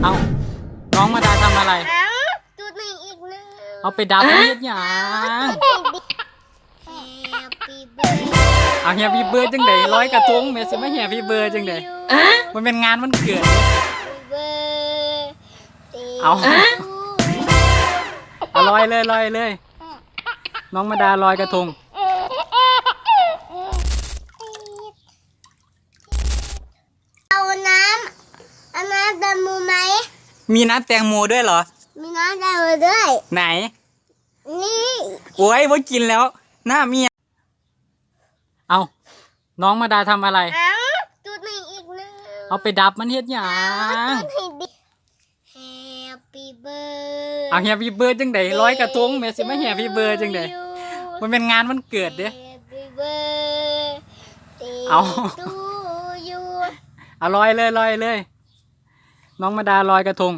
เอาน้องมาดาทำอะไร เอ้าจุดหนึ่งอีกหนึ่ง เอาไปดับมันเฮ็ดหยัง Happy birthday เอาเฮียพี่เบิร์ดจังไดร้อยกระทงแม่สิมาเฮียพี่เบิร์ดจังไดมันเป็นงานวันเกิดเอา เอาลอยเลยลอยเลย น้องมาดาลอยกระทง เอาน้ำเอาน้ำดำมือไหม มีน้ำแตงโมด้วยเหรอ มีน้ำดำมือด้วย ไหน นี่โอ้ยว่ากินแล้วหน้าเมียเอาน้องมาดาทำอะไรเอ้าจุดหนึ่งอีกหนึ่งเอาไปดับมันเฮ็ดหยัง จุดให้ดิ Happy birthday เอาเฮียพี่เบิร์ดจังไดร้อยกระทงแม่สิมาเฮียพี่เบิร์ดจังไดมันเป็นงานวันเกิดเด้ Happy birthday เอา to you เอาลอยเลยลอยเลย น้องมาดาลอยกระทง